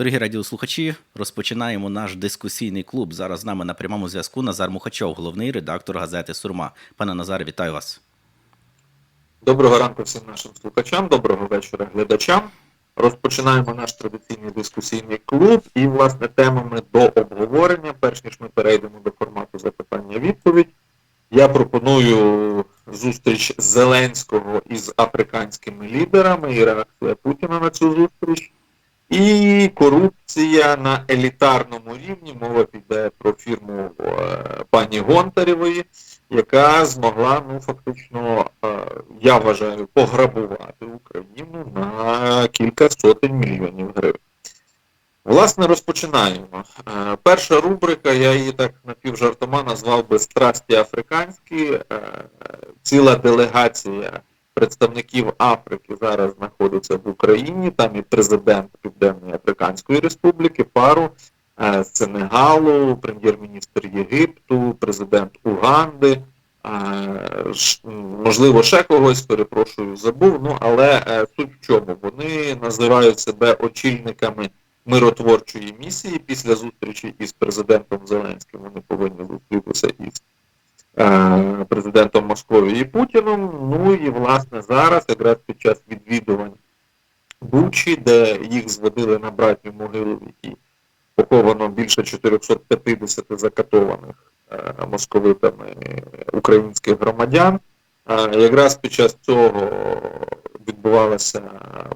Дорогі радіослухачі, розпочинаємо наш дискусійний клуб. Зараз з нами на прямому зв'язку Назар Мухачов, головний редактор газети Сурма. Пане Назаре, вітаю вас. Доброго ранку всім нашим слухачам, доброго вечора глядачам. Розпочинаємо наш традиційний дискусійний клуб і, власне, темами до обговорення, перш ніж ми перейдемо до формату запитання-відповідь. Я пропоную зустріч Зеленського із африканськими лідерами і реакція Путіна на цю зустріч. І корупція на елітарному рівні. Мова піде про фірму е, пані Гонтарєвої, яка змогла, ну фактично, е, я вважаю, пограбувати Україну на кілька сотень мільйонів гривень. Власне, розпочинаємо. Е, Перша рубрика, я її так напівжартома назвав би страсті африканські. Ціла делегація представників Африки зараз знаходиться в Україні. Там і президент Південної Африканської Республіки, пару е, Сенегалу, прем'єр-міністр Єгипту, президент Уганди. е, Можливо, ще когось, перепрошую, забув. Ну але е, суть в чому? Вони називають себе очільниками миротворчої місії. Після зустрічі із президентом Зеленським вони повинні зустрітися із президентом Московії і Путіном. Ну і власне зараз, якраз під час відвідувань Бучі, де їх зводили на братню могилу, в якій поховано більше 450 закатованих е, московитами українських громадян. Е, Якраз під час цього відбувалася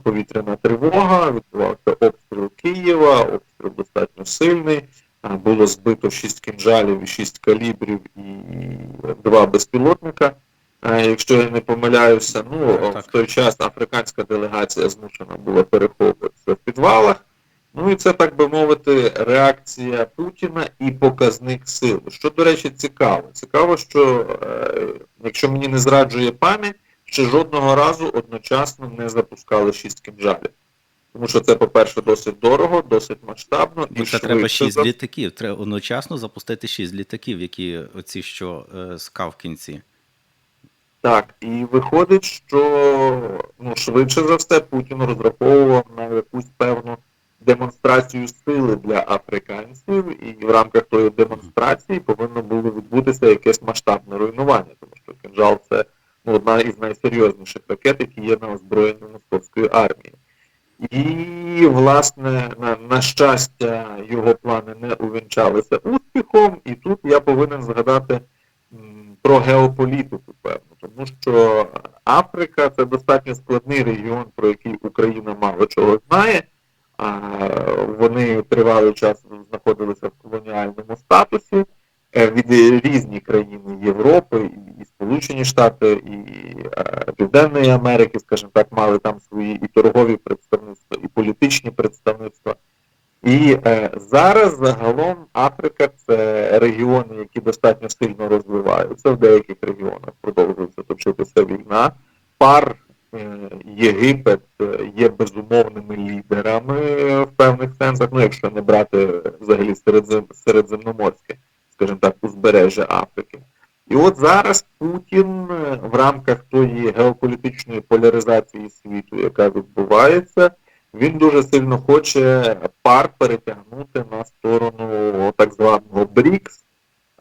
повітряна тривога, відбувався обстріл Києва, обстріл достатньо сильний. Було збито 6 кінжалів і 6 калібрів і два безпілотника. Якщо я не помиляюся, ну Так, так. в той час африканська делегація змушена була переховуватися в підвалах. Ну і це, так би мовити, реакція Путіна і показник сили. Що, до речі, цікаво. Цікаво, що е, якщо мені не зраджує пам'ять, ще жодного разу одночасно не запускали шість кінжалів. Тому що це, по-перше, досить дорого, досить масштабно і це треба швидше 6 за- літаків. Треба одночасно запустити 6 літаків, які оці, що е, скав в кінці. Так, і виходить, що ну, швидше за все Путін розраховував на якусь певну демонстрацію сили для африканців, і в рамках тої демонстрації повинно було відбутися якесь масштабне руйнування, тому що кинжал це ну, одна із найсерйозніших ракет, які є на озброєнні московської армії. І, власне, на, на щастя, його плани не увінчалися успіхом, і тут я повинен згадати м, про геополітику, певно, тому що Африка це достатньо складний регіон, про який Україна мало чого знає. А, вони тривалий час знаходилися в колоніальному статусі. Е, Від різні країни Європи, і, Сполучені Штати, і е, Південної Америки, скажімо так, мали там свої і торгові представництва, і політичні представництва. І е, зараз загалом Африка це регіони, які достатньо сильно розвиваються. В деяких регіонах продовжується точитися війна. Пар е, Єгипет е, є безумовними лідерами в певних сенсах, ну якщо не брати взагалі середзем, середземноморське, скажімо так, узбережжя Африки. І от зараз Путін е, в рамках тої геополітичної поляризації світу, яка відбувається, він дуже сильно хоче пар перетягнути на сторону так званого БРІКС,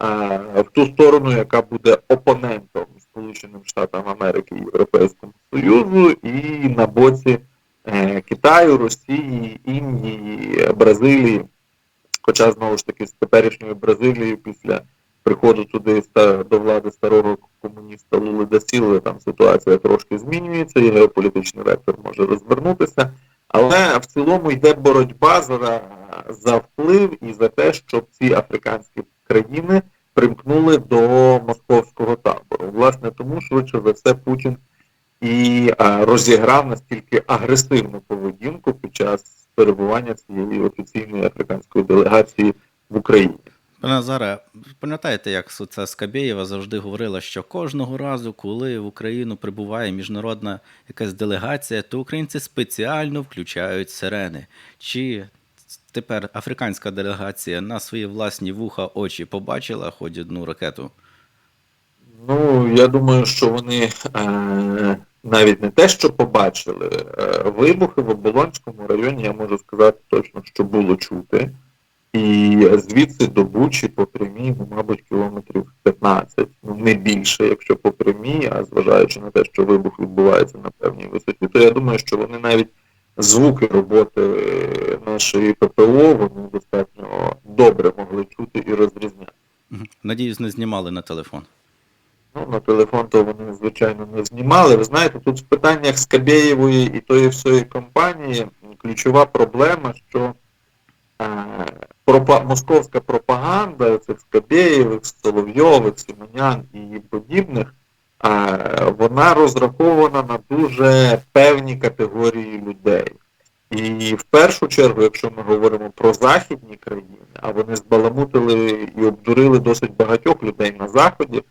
е, в ту сторону, яка буде опонентом Сполученим Штатам Америки і Європейському Союзу, і на боці е, Китаю, Росії, Індії, Бразилії. Хоча знову ж таки з теперішньою Бразилією після приходу туди до влади старого комуніста Лули да там ситуація трошки змінюється, і геополітичний вектор може розвернутися. Але в цілому йде боротьба за, за вплив і за те, щоб ці африканські країни примкнули до московського табору. Власне, тому швидше за все Путін і розіграв настільки агресивну поведінку під час перебування цієї офіційної африканської делегації в Україні. Пане Назаре, пам'ятаєте, як це Скабєєва завжди говорила, що кожного разу, коли в Україну прибуває міжнародна якась делегація, то українці спеціально включають сирени. Чи тепер африканська делегація на свої власні вуха очі побачила хоч одну ракету? Ну, я думаю, що вони е, навіть не те, що побачили, е, вибухи в Оболонському районі, я можу сказати точно, що було чути. І звідси до Бучі по прямій, ну, мабуть, кілометрів 15, ну не більше, якщо по прямій, а зважаючи на те, що вибух відбувається на певній висоті, то я думаю, що вони навіть звуки роботи нашої ППО вони достатньо добре могли чути і розрізняти. Надіюсь, не знімали на телефон. Ну, на телефон то вони, звичайно, не знімали. Ви знаєте, тут в питаннях Скабєєвої і тої всієї компанії ключова проблема, що е, пропа- московська пропаганда цих Скабєєвих, Соловйових, Симонян і подібних, е, вона розрахована на дуже певні категорії людей. І в першу чергу, якщо ми говоримо про західні країни, а вони збаламутили і обдурили досить багатьох людей на Заході,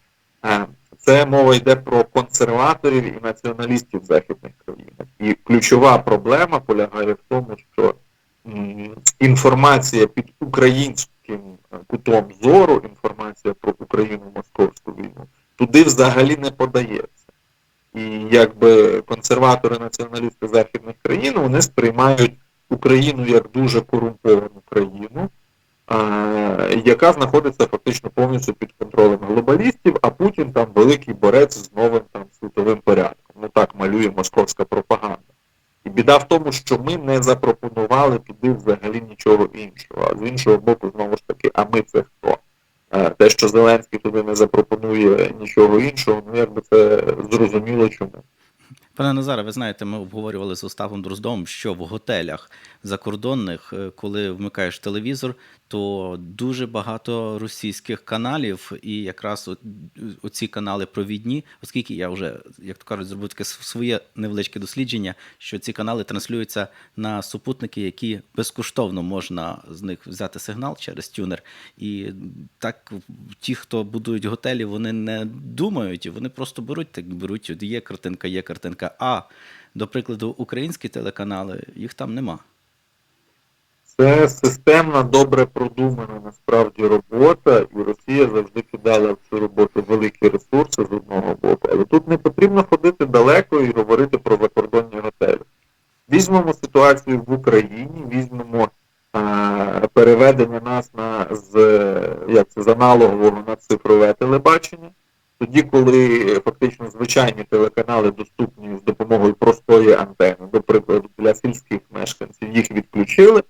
це мова йде про консерваторів і націоналістів західних країнах. І ключова проблема полягає в тому, що інформація під українським е, кутом зору, інформація про Україну-московську війну, туди взагалі не подається. І якби консерватори націоналісти західних країн вони сприймають Україну як дуже корумповану країну, е, яка знаходиться фактично повністю під контролем глобалістів, а Путін там великий борець з новим там світовим порядком. Ну так малює московська пропаганда. І біда в тому, що ми не запропонували туди взагалі нічого іншого. А з іншого боку, знову ж таки, а ми це хто? Е, Те, що Зеленський туди не запропонує нічого іншого, ну якби це зрозуміло чому. Пане Назаре, ви знаєте, ми обговорювали з Оставом Дроздом, що в готелях закордонних, е, коли вмикаєш телевізор, то дуже багато російських каналів, і якраз оці канали провідні, оскільки я вже, як то кажуть, зробив таке своє невеличке дослідження, що ці канали транслюються на супутники, які безкоштовно можна з них взяти сигнал через тюнер. І так ті, хто будують готелі, вони не думають, вони просто беруть, так беруть, от є картинка, є картинка. А, до прикладу, українські телеканали, їх там нема. Це системна, добре продумана насправді робота, і Росія завжди кидала в цю роботу великі ресурси з одного боку. Але тут не потрібно ходити далеко і говорити про закордонні готелі. Візьмемо ситуацію в Україні, візьмемо е, переведення нас на з, як це, з аналогового на цифрове телебачення. Тоді, коли е, фактично звичайні телеканали доступні з допомогою простої антени, до прикладу, для сільських мешканців, їх відключили,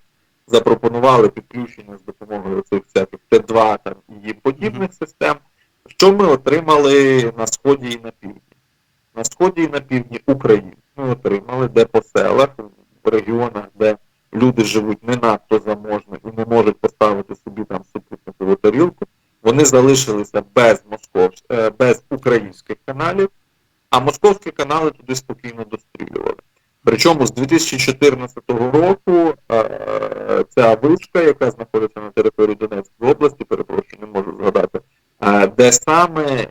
запропонували підключення з допомогою цих всяких Т2 там, і подібних систем. Що ми отримали на сході і на півдні? На сході і на півдні України ми отримали, де по селах, в регіонах, де люди живуть не надто заможно і не можуть поставити собі там супутникову тарілку, вони залишилися без москов... е, без українських каналів, а московські канали туди спокійно дострілювали. Причому з 2014 року е, ця вишка, яка знаходиться на території Донецької області, перепрошую, не можу згадати, е, де саме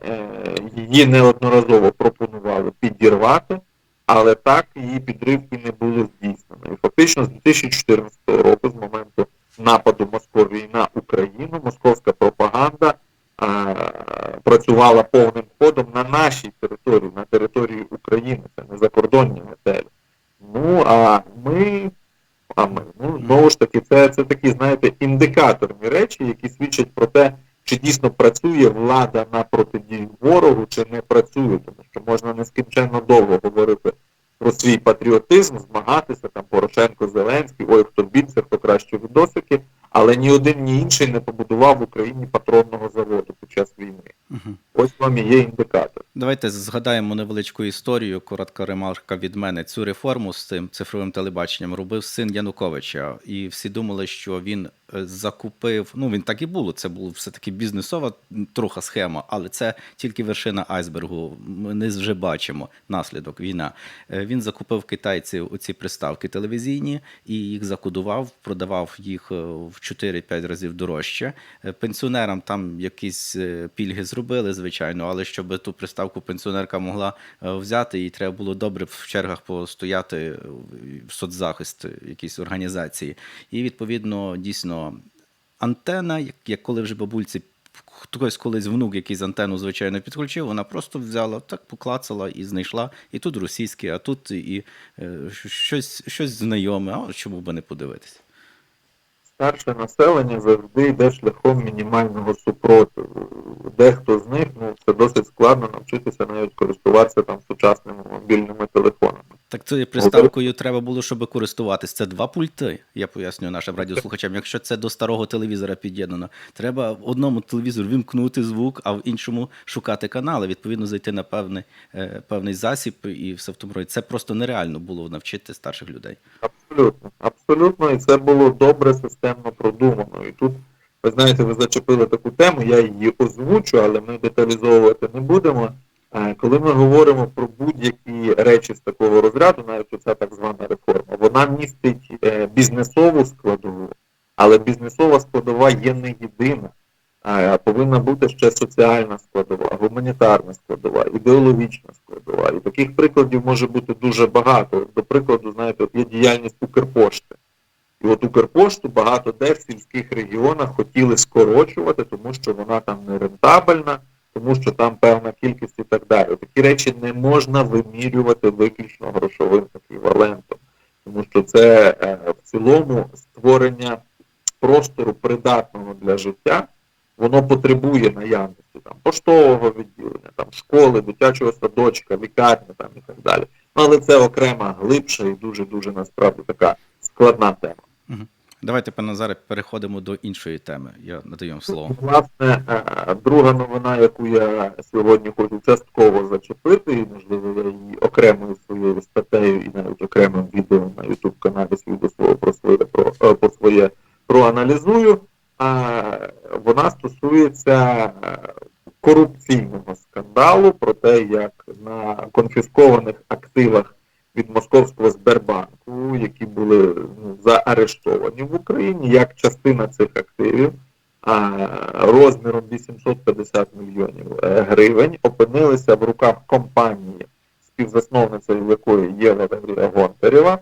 її неодноразово пропонували підірвати, але так її підрив і не було здійснено. Фактично з 2014 року, з моменту нападу Московії на Україну, московська пропаганда е, працювала повним ходом на нашій території, на території України, це не закордонні готелі. Ну, а ми, а ми, ну, знову ж таки, це, це такі, знаєте, індикаторні речі, які свідчать про те, чи дійсно працює влада на протидію ворогу, чи не працює, тому що можна нескінченно довго говорити про свій патріотизм, змагатися, там Порошенко, Зеленський, ой, хто більше, хто краще відосики, але ні один, ні інший не побудував в Україні патронного заводу під час війни. Угу. Ось вам і є індикатор. Давайте згадаємо невеличку історію, коротка ремарка від мене. Цю реформу з цим цифровим телебаченням робив син Януковича, і всі думали, що він закупив. Ну він так і було. Це була все таки бізнесова троха схема, але це тільки вершина айсбергу. Ми не вже бачимо наслідок війна. Е, Він закупив китайців оці приставки телевізійні і їх закодував, продавав їх е, в 4-5 разів дорожче. Е, Пенсіонерам там якісь пільги зробили, звичайно, але щоб ту приставку пенсіонерка могла взяти, їй треба було добре в чергах постояти в соцзахист якійсь організації. І відповідно дійсно антена, як, коли вже бабульці хтось колись внук якийсь антенну, звичайно, підключив, вона просто взяла, так поклацала і знайшла. І тут російське, а тут і е, щось, щось знайоме, а чому би не подивитися? Старше населення завжди йде шляхом мінімального супротиву. Дехто з них ну, це досить складно навчитися навіть користуватися там сучасними мобільними телефонами. Так цією приставкою треба було, щоб користуватись. Це два пульти. Я пояснюю нашим радіослухачам. Якщо це до старого телевізора під'єднано, треба в одному телевізору вимкнути звук, а в іншому шукати канали. Відповідно, зайти на певний, е, певний засіб і все в тому роді. Це просто нереально було навчити старших людей. Абсолютно, абсолютно, і це було добре системно продумано. І тут, ви знаєте, ви зачепили таку тему, я її озвучу, але ми деталізовувати не будемо. Е, Коли ми говоримо про будь-які речі з такого розряду, навіть оця так звана реформа, вона містить е, бізнесову складову, але бізнесова складова є не єдина. Повинна бути ще соціальна складова, гуманітарна складова, ідеологічна складова. І таких прикладів може бути дуже багато. До прикладу, знаєте, є діяльність Укрпошти. І от Укрпошту багато де в сільських регіонах хотіли скорочувати, тому що вона там не рентабельна, тому що там певна кількість і так далі. Такі речі не можна вимірювати виключно грошовим еквівалентом, тому що це е, в цілому створення простору придатного для життя, воно потребує наявності там поштового відділення, там школи, дитячого садочка, лікарні там і так далі. Ну, але це окрема глибша і дуже дуже насправді така складна тема. Давайте, пане Назаре, переходимо до іншої теми. Я надаю вам слово. Власне, е, друга новина, яку я сьогодні хочу частково зачепити, і можливо я її окремою своєю статтею і навіть окремим відео на YouTube каналі свій до свого про своє про, е, по своє проаналізую. А вона стосується е, корупційного скандалу про те, як на конфіскованих активах від московського Сбербанку, які були ну, заарештовані в Україні, як частина цих активів а, розміром 850 мільйонів е, гривень опинилися в руках компанії, співзасновницею якої є Валерія Гонтарєва,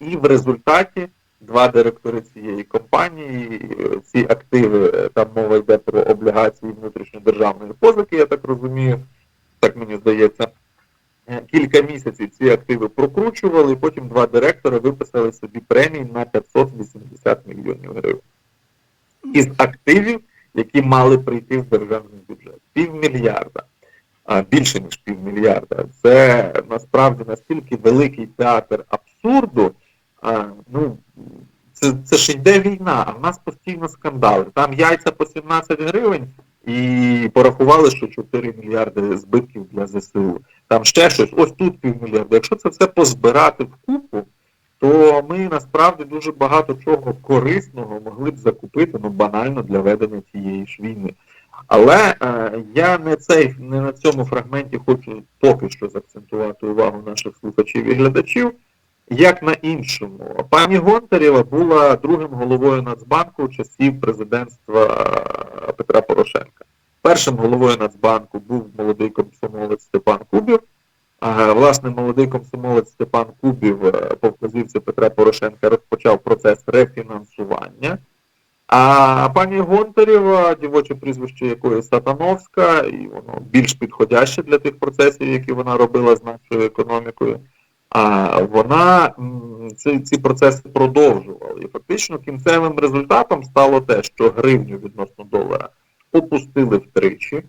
і в результаті два директори цієї компанії, ці активи, там мова йде про облігації внутрішньодержавної позики, я так розумію, так мені здається. Е, Кілька місяців ці активи прокручували, і потім два директори виписали собі премії на 580 мільйонів гривень. Із активів, які мали прийти в державний бюджет. Півмільярда, а більше ніж півмільярда. Це насправді настільки великий театр абсурду. Ну, це, це ж йде війна, а в нас постійно скандали. Там яйця по 17 гривень і порахували, що 4 мільярди збитків для ЗСУ. Там ще щось, ось тут півмільярда. Якщо це все позбирати в купу, то ми насправді дуже багато чого корисного могли б закупити, ну банально для ведення цієї ж війни. Але е, я не цей не на цьому фрагменті хочу поки що заакцентувати увагу наших слухачів і глядачів, як на іншому. Пані Гонтарєва була другим головою Нацбанку часів президентства е, Петра Порошенка. Першим головою Нацбанку був молодий комсомолець Степан Кубів. А, Власне, молодий комсомолець Степан Кубів е, по вказівці Петра Порошенка розпочав процес рефінансування. А пані Гонтарєва, дівоче прізвище якої Сатановська, і воно більш підходяще для тих процесів, які вона робила з нашою економікою. А вона ці, ці процеси продовжувала. І фактично кінцевим результатом стало те, що гривню відносно долара опустили втричі.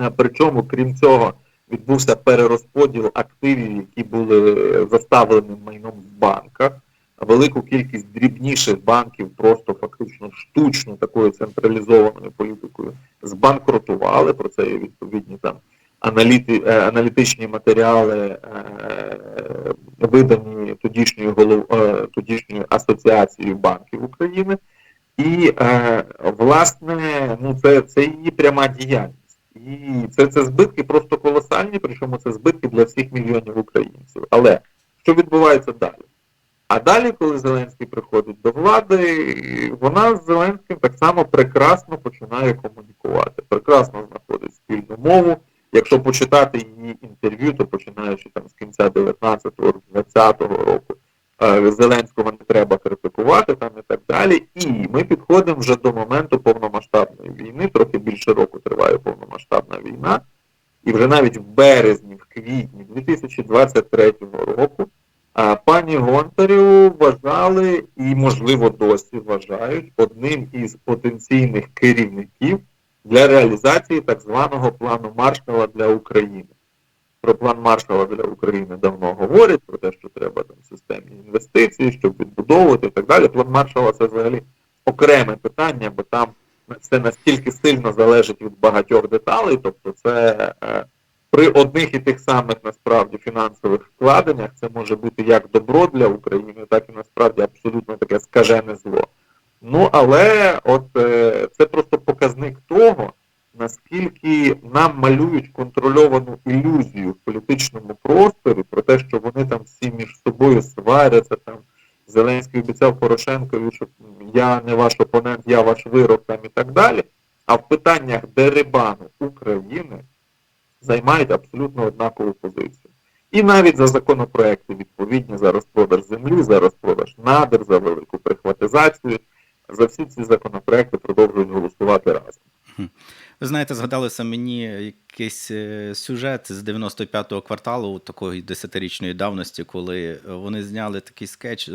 Е, Причому, крім цього, відбувся перерозподіл активів, які були заставлені майном в банках. Велику кількість дрібніших банків просто фактично штучно такою централізованою політикою збанкрутували. Про це є відповідні там аналіти, е, аналітичні матеріали, е, видані тодішньою голов, е, тодішньою асоціацією банків України. І власне, ну це, це її пряма діяльність. І це, це збитки просто колосальні, причому це збитки для всіх мільйонів українців. Але що відбувається далі? А далі, коли Зеленський приходить до влади, вона з Зеленським так само прекрасно починає комунікувати, прекрасно знаходить спільну мову. Якщо почитати її інтерв'ю, то починаючи там з кінця 19-го, 20-го року, е, Зеленського не треба критикувати там і так далі. І ми підходимо вже до моменту повномасштабної війни, трохи більше року триває повномасштабна війна. І вже навіть в березні, в квітні 2023 року а, пані Гонтарю вважали і, можливо, досі вважають одним із потенційних керівників для реалізації так званого плану Маршала для України. Про план Маршала для України давно говорять, про те, що треба там системні інвестиції, щоб відбудовувати і так далі. План Маршала це взагалі окреме питання, бо там це настільки сильно залежить від багатьох деталей, тобто це е, при одних і тих самих насправді фінансових вкладеннях це може бути як добро для України, так і насправді абсолютно таке скажене зло. Ну але от е, це просто показник того, наскільки нам малюють контрольовану ілюзію в політичному просторі про те, що вони там всі між собою сваряться там. Зеленський обіцяв Порошенкові, що я не ваш опонент, я ваш вирок там і так далі. А в питаннях дерибану України займають абсолютно однакову позицію. І навіть за законопроекти відповідні за розпродаж землі, за розпродаж надр, за велику прихватизацію, за всі ці законопроекти продовжують голосувати разом. Ви знаєте, згадалося мені якийсь е, сюжет з 95-го кварталу, такої десятирічної давності, коли вони зняли такий скетч,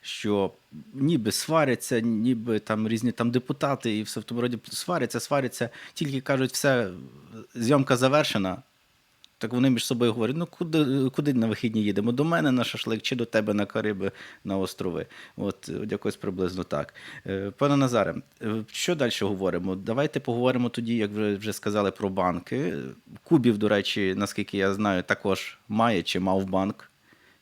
що ніби сваряться, ніби там різні там депутати і все в тому роді сваряться, сваряться, тільки кажуть, все, зйомка завершена. Так вони між собою говорять: ну куди, куди на вихідні їдемо? До мене на шашлик чи до тебе на Кариби на острови? От, от якось приблизно так. Е, Пане Назаре, е, що далі говоримо? Давайте поговоримо тоді, як вже, вже сказали про банки. Кубів, до речі, наскільки я знаю, також має чи мав банк,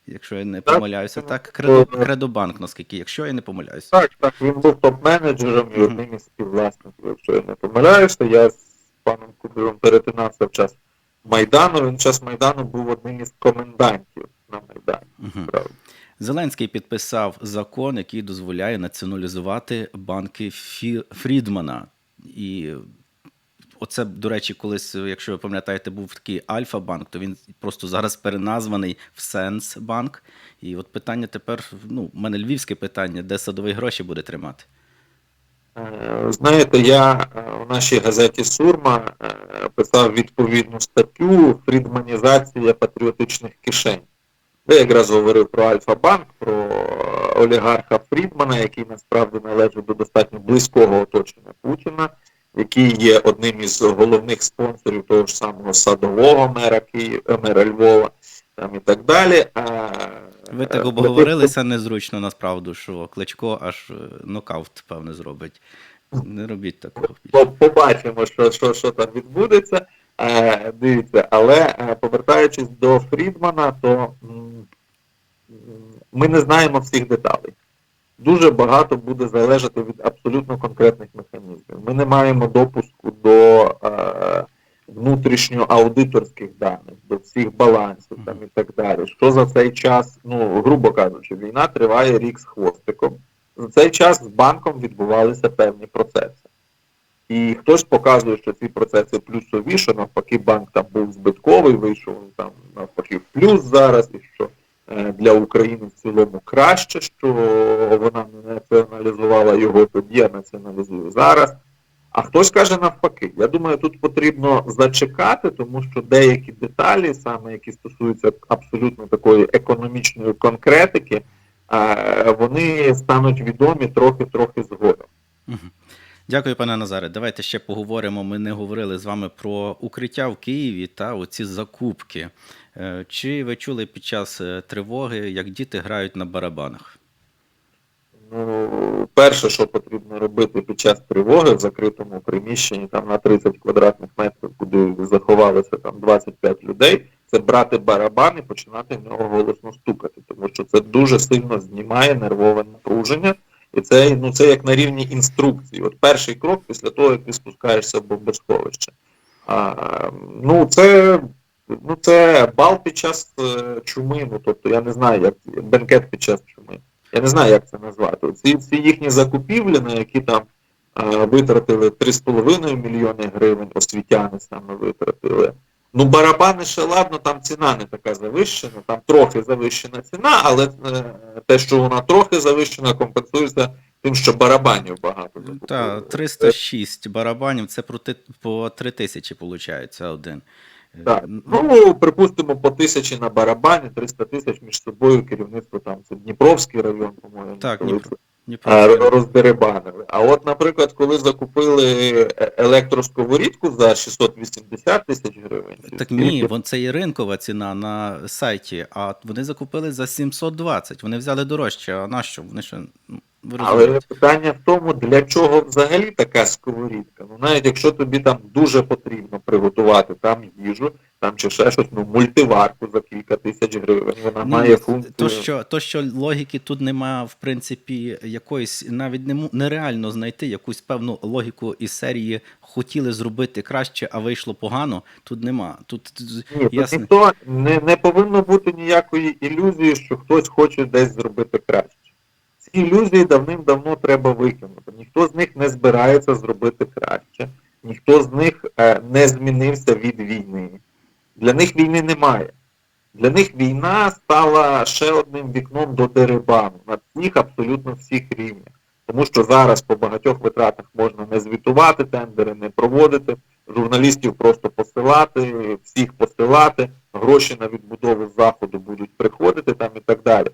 якщо я не Так. помиляюся. Так, Кредо, Кредобанк, наскільки, якщо я не помиляюся. Так, так, він був топ-менеджером і одним із співвласників, якщо я не помиляюся. Я з паном Кубівим перетинався в час Майдану. Він час Майдану був одним із комендантів на Майдані. Зеленський підписав закон, який дозволяє націоналізувати банки Фі- Фрідмана. І оце, до речі, колись, якщо ви пам'ятаєте, був такий Альфа-банк, то він просто зараз переназваний в Сенс-банк. І от питання тепер, ну, в мене львівське питання, де садовий гроші буде тримати. Е, Знаєте, я е, в нашій газеті Сурма е, писав відповідну статтю Фрідманізація патріотичних кишень. Де якраз говорив про Альфа-банк, про олігарха Фрідмана, який насправді належить до достатньо близького оточення Путіна, який є одним із головних спонсорів того ж самого садового мера Києва, мера Львова там і так далі. А, Ви е, так обговорилися незручно насправді, що Кличко аж е, нокаут, певне, зробить. Не робіть такого. Побачимо, що, що, що там відбудеться. Е, дивіться, але е, повертаючись до Фрідмана, то ми не знаємо всіх деталей. Дуже багато буде залежати від абсолютно конкретних механізмів. Ми не маємо допуску до е, внутрішньоаудиторських даних, до всіх балансів там, і так далі. Що за цей час, ну, грубо кажучи, війна триває рік з хвостиком. За цей час з банком відбувалися певні процеси. І хтось показує, що ці процеси плюсові, що навпаки банк там був збитковий, вийшов там навпаки в плюс зараз, і що е, для України в цілому краще, що вона не націоналізувала його тоді, а націоналізує зараз. А хтось каже навпаки. Я думаю, тут потрібно зачекати, тому що деякі деталі, саме які стосуються абсолютно такої економічної конкретики, е, вони стануть відомі трохи-трохи згодом. Дякую, пане Назаре. Давайте ще поговоримо. Ми не говорили з вами про укриття в Києві та оці закупки. Е, Чи ви чули під час е, тривоги, як діти грають на барабанах? Ну, перше, що потрібно робити під час тривоги в закритому приміщенні там на 30 квадратних метрів, куди заховалося там 25 людей, це брати барабан і починати в нього голосно стукати, тому що це дуже сильно знімає нервове напруження, і це, ну, це як на рівні інструкції. От перший крок після того, як ти спускаєшся в бомбосховище. А, ну, це, ну, це бал під час е, чуми, ну, тобто я не знаю, як бенкет під час чуми. Я не знаю, як це назвати. Ці, ці їхні закупівлі, на які там е, витратили 3,5 мільйони гривень, освітяни саме витратили. Ну, барабани ще ладно, там ціна не така завищена, там трохи завищена ціна, але е, те, що вона трохи завищена, компенсується тим, що барабанів багато. закупили. Та 306 барабанів, це по 3 тисячі виходить один. Е, Так. Ну, припустимо, по тисячі на барабані, 300 тисяч між собою керівництво там, це Дніпровський район, по-моєму. Так, Дніпро- роздерибанили. А от, наприклад, коли закупили е, електросковорідку за 680 тисяч гривень. Так ні, вон це є ринкова ціна на сайті, а вони закупили за 720. Вони взяли дорожче, а на що? Вони що, ну, Але питання в тому, для чого взагалі така сковорідка. Ну навіть якщо тобі там дуже потрібно приготувати там їжу, там чи ще щось, ну мультиварку за кілька тисяч гривень, вона Ну, має функцію. то, що, то, що логіки тут нема, в принципі, якоїсь, навіть не, нереально знайти якусь певну логіку із серії хотіли зробити краще, а вийшло погано. Тут нема. Тут, Ні, ясно. ніхто не, не повинно бути ніякої ілюзії, що хтось хоче десь зробити краще. Ці ілюзії давним-давно треба викинути. Ніхто з них не збирається зробити краще, ніхто з них е, не змінився від війни. Для них війни немає. Для них війна стала ще одним вікном до дерибану на всіх, абсолютно всіх рівнях. Тому що зараз по багатьох витратах можна не звітувати тендери, не проводити, журналістів просто посилати, всіх посилати, гроші на відбудову заходу будуть приходити там і так далі.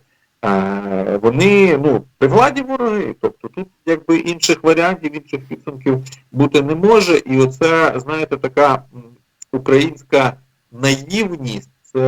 Е, вони ну, при владі вороги, тобто тут якби інших варіантів, інших підсумків бути не може. І оце, знаєте, така українська наївність, це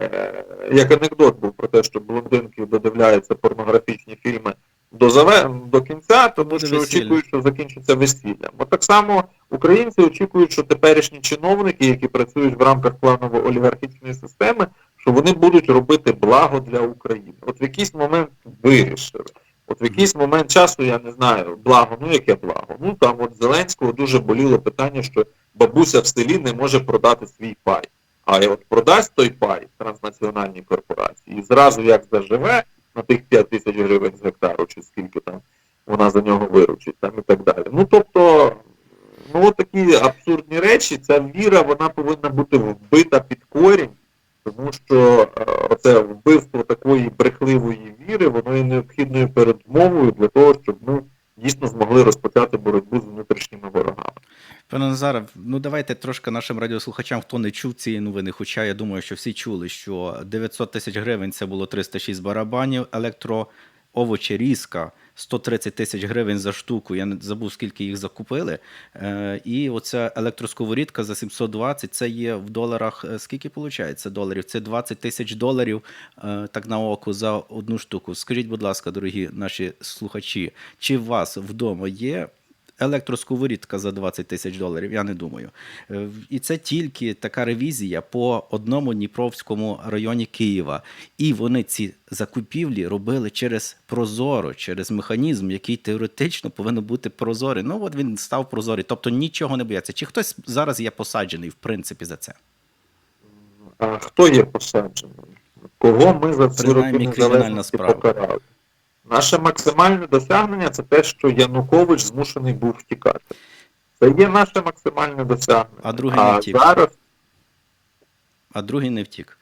е, як анекдот був про те, що блондинки додивляються порнографічні фільми до заве... до кінця, тому Буде що весілля. очікують, що закінчиться весіллям. От так само українці очікують, що теперішні чиновники, які працюють в рамках планово-олігархічної системи, що вони будуть робити благо для України. От в якийсь момент вирішили. От в якийсь момент часу, я не знаю, благо, ну яке благо? Ну там от Зеленського дуже боліло питання, що бабуся в селі не може продати свій пай. А от продасть той пай транснаціональній корпорації і зразу як заживе на тих 5 тисяч гривень з гектару, чи скільки там вона за нього виручить, там і так далі. Ну тобто, ну от такі абсурдні речі, ця віра, вона повинна бути вбита під корінь, тому що е, оце вбивство такої брехливої віри, воно є необхідною передмовою для того, щоб ми дійсно змогли розпочати боротьбу з внутрішніми ворогами. Пане Назаре, ну давайте трошки нашим радіослухачам, хто не чув цієї новини, хоча я думаю, що всі чули, що 900 тисяч гривень це було 306 барабанів, електроовочерізка 130 тисяч гривень за штуку. Я не забув, скільки їх закупили. Е, і оця електросковорідка за 720, це є в доларах. е, Скільки виходить доларів? Це 20 тисяч доларів е, так на око за одну штуку. Скажіть, будь ласка, дорогі наші слухачі, чи у вас вдома є електросковорідка за 20 тисяч доларів, я не думаю. Е, І це тільки така ревізія по одному Дніпровському районі Києва. І вони ці закупівлі робили через Прозоро, через механізм, який теоретично повинен бути прозорий. Ну от він став прозорий, тобто нічого не бояться. Чи хтось зараз є посаджений, в принципі, за це? А хто є посаджений? Кого ми за ці роки кримінальна незалежності справа. покарали? Наше максимальне досягнення це те, що Янукович змушений був втікати. Це є наше максимальне досягнення. А другий не втік. зараз а другий не втік.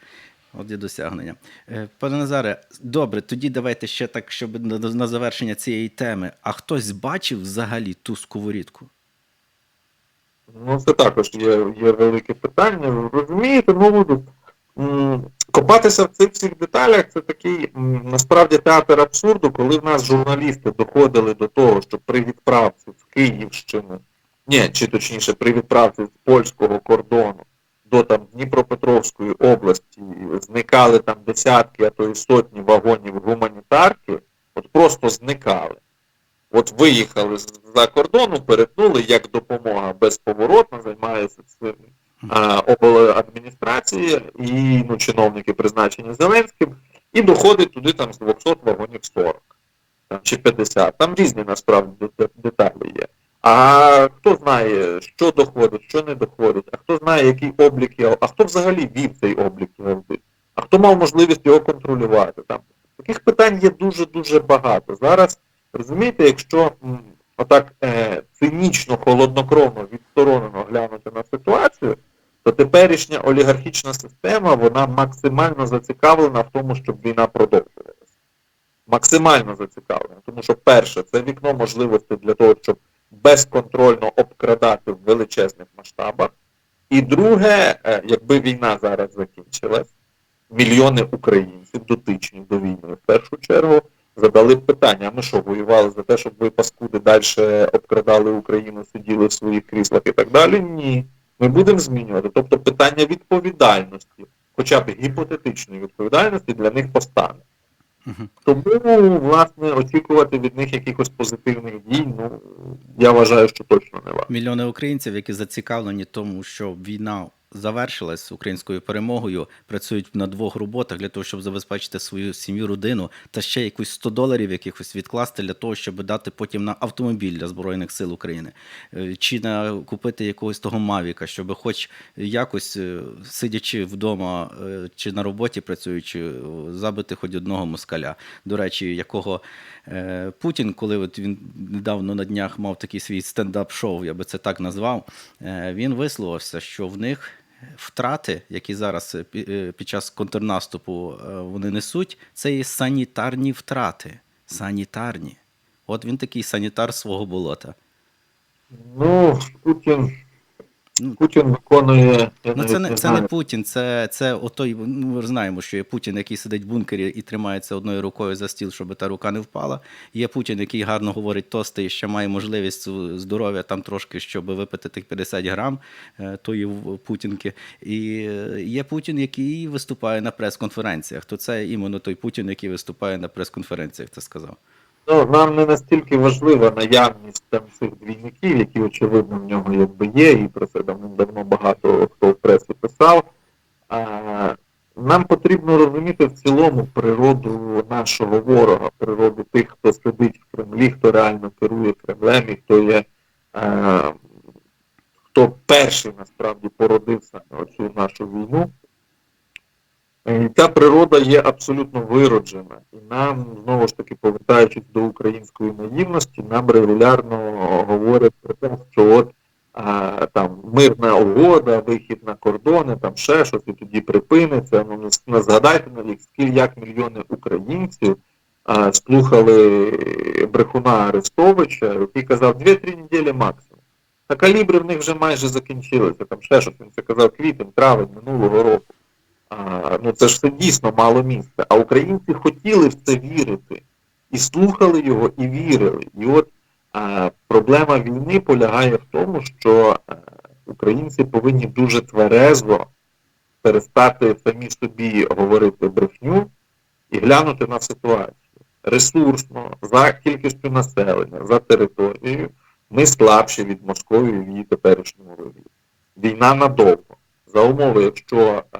От є досягнення. Е, Пане Назаре, добре, тоді давайте ще так, щоб на, завершення цієї теми. А хтось бачив взагалі ту сковорідку? Ну, це також є, є велике питання. Розумієте, ну копатися в цих всіх деталях це такий насправді театр абсурду, коли в нас журналісти доходили до того, що при відправці з Київщини, ні, чи точніше, при відправці з польського кордону до там Дніпропетровської області зникали там десятки, а то й сотні вагонів гуманітарки, от просто зникали. От виїхали з- за кордону, перетнули як допомога безповоротно, займаються цим обладміністрації і ну, чиновники призначені Зеленським, і доходить туди там з 200 вагонів 40 там, чи 50. Там різні насправді де- де- деталі є. А хто знає, що доходить, що не доходить, а хто знає, який облік є, а хто взагалі вів цей облік і а хто мав можливість його контролювати. Там таких питань є дуже-дуже багато. Зараз розумієте, якщо отак е, цинічно, холоднокровно, відсторонено глянути на ситуацію, то теперішня олігархічна система вона максимально зацікавлена в тому, щоб війна продовжувалася. Максимально зацікавлена. Тому що перше, це вікно можливостей для того, щоб безконтрольно обкрадати в величезних масштабах. І друге, е, якби війна зараз закінчилась, мільйони українців, дотичні до війни в першу чергу, задали питання, а ми що, воювали за те, щоб ви паскуди далі обкрадали Україну, сиділи в своїх кріслах і так далі? Ні. Ми будемо змінювати. Тобто питання відповідальності, хоча б гіпотетичної відповідальності для них постане. Тому, власне, очікувати від них якихось позитивних дій, ну, я вважаю, що точно не варто. Мільйони українців, які зацікавлені тому, що війна завершилась українською перемогою, працюють на двох роботах для того, щоб забезпечити свою сім'ю, родину та ще якусь 100 доларів якихось відкласти для того, щоб дати потім на автомобіль для збройних сил України, Е, чи на купити якогось того Мавіка, щоб хоч якось е, сидячи вдома е, чи на роботі працюючи, забити хоч одного москаля. До речі, якого Путін, коли от він недавно на днях мав такий свій стендап-шоу, я би це так назвав, він висловився, що в них втрати, які зараз е, е, під час контрнаступу е, вони несуть, це є санітарні втрати. Санітарні. От він такий санітар свого болота. Ну, Путін, Ну, Путін виконує. Ну, це не, не це не. Путін, це, це отой, ну, ми знаємо, що є Путін, який сидить в бункері і тримається одною рукою за стіл, щоб та рука не впала. Є Путін, який гарно говорить тости і ще має можливість здоров'я там трошки, щоб випити тих 50 грам е, тої путінки. І е, є Путін, який виступає на прес-конференціях. То це іменно той Путін, який виступає на прес-конференціях, ти сказав. Ну, нам не настільки важлива наявність там цих двійників, які, очевидно, в нього якби є, і про це давно багато хто в пресі писав. А, нам потрібно розуміти в цілому природу нашого ворога, природу тих, хто сидить в Кремлі, хто реально керує Кремлем і хто є. е, хто перший насправді породив саме оцю нашу війну. Ця природа є абсолютно вироджена. І нам, знову ж таки, повертаючись до української наївності, нам регулярно говорять про те, що от а, там мирна угода, вихід на кордони, там ще щось, і тоді припиниться. Ну, не згадайте навіть, скільки як мільйони українців а, слухали брехуна Арестовича, який казав 2-3 неділі максимум. Та калібри в них вже майже закінчилися, там ще щось, він це казав квітень, травень минулого року. А, ну це ж все дійсно мало місця. А українці хотіли в це вірити. І слухали його, і вірили. І от а, проблема війни полягає в тому, що а, українці повинні дуже тверезо перестати самі собі говорити брехню і глянути на ситуацію. Ресурсно, за кількістю населення, за територією, ми слабші від Московії в її теперішньому вигляді. Війна надовго. За умови, якщо е,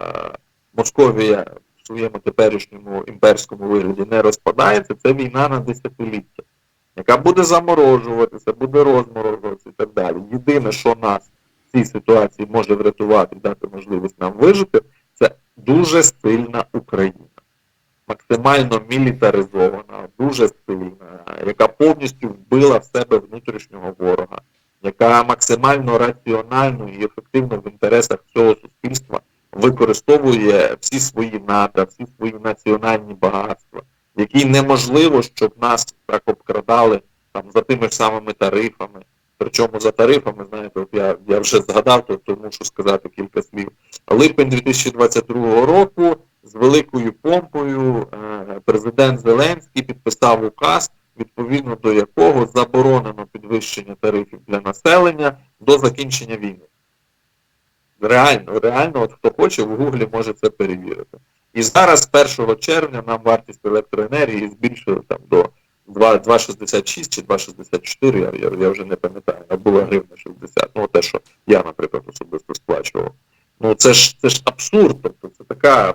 Московія в своєму теперішньому імперському вигляді не розпадається, це війна на десятиліття, яка буде заморожуватися, буде розморожуватися і так далі. Єдине, що нас в цій ситуації може врятувати і дати можливість нам вижити, це дуже сильна Україна. Максимально мілітаризована, дуже сильна, яка повністю вбила в себе внутрішнього ворога, яка максимально раціонально і ефективно в інтересах всього суспільства використовує всі свої НАТО, всі свої національні багатства, які неможливо, щоб нас так обкрадали там за тими ж самими тарифами. Причому за тарифами, знаєте, от я, я вже згадав, то, то мушу сказати кілька слів. Липень 2022 року з великою помпою е, президент Зеленський підписав указ, відповідно до якого заборонено підвищення тарифів для населення до закінчення війни. Реально, реально, от хто хоче, в Гуглі може це перевірити. І зараз, 1 червня, нам вартість електроенергії збільшили там до 2 2,66 чи 2,64, я, я, я вже не пам'ятаю, а була гривня 60. Ну, те, що я, наприклад, особисто сплачував. Ну, це ж це ж абсурд, тобто це така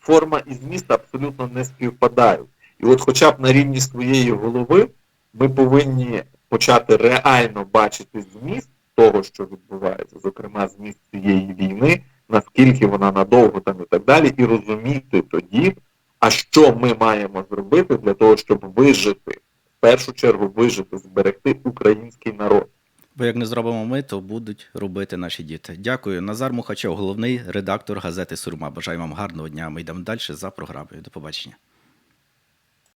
форма і зміст абсолютно не співпадають. І от хоча б на рівні своєї голови ми повинні почати реально бачити зміст того, що відбувається, зокрема зміст цієї війни, наскільки вона надовго там і так далі, і розуміти тоді, а що ми маємо зробити для того, щоб вижити, в першу чергу вижити, зберегти український народ. Бо як не зробимо ми, то будуть робити наші діти. Дякую. Назар Мухачов, головний редактор газети Сурма. Бажаю вам гарного дня. Ми йдемо далі за програмою. До побачення.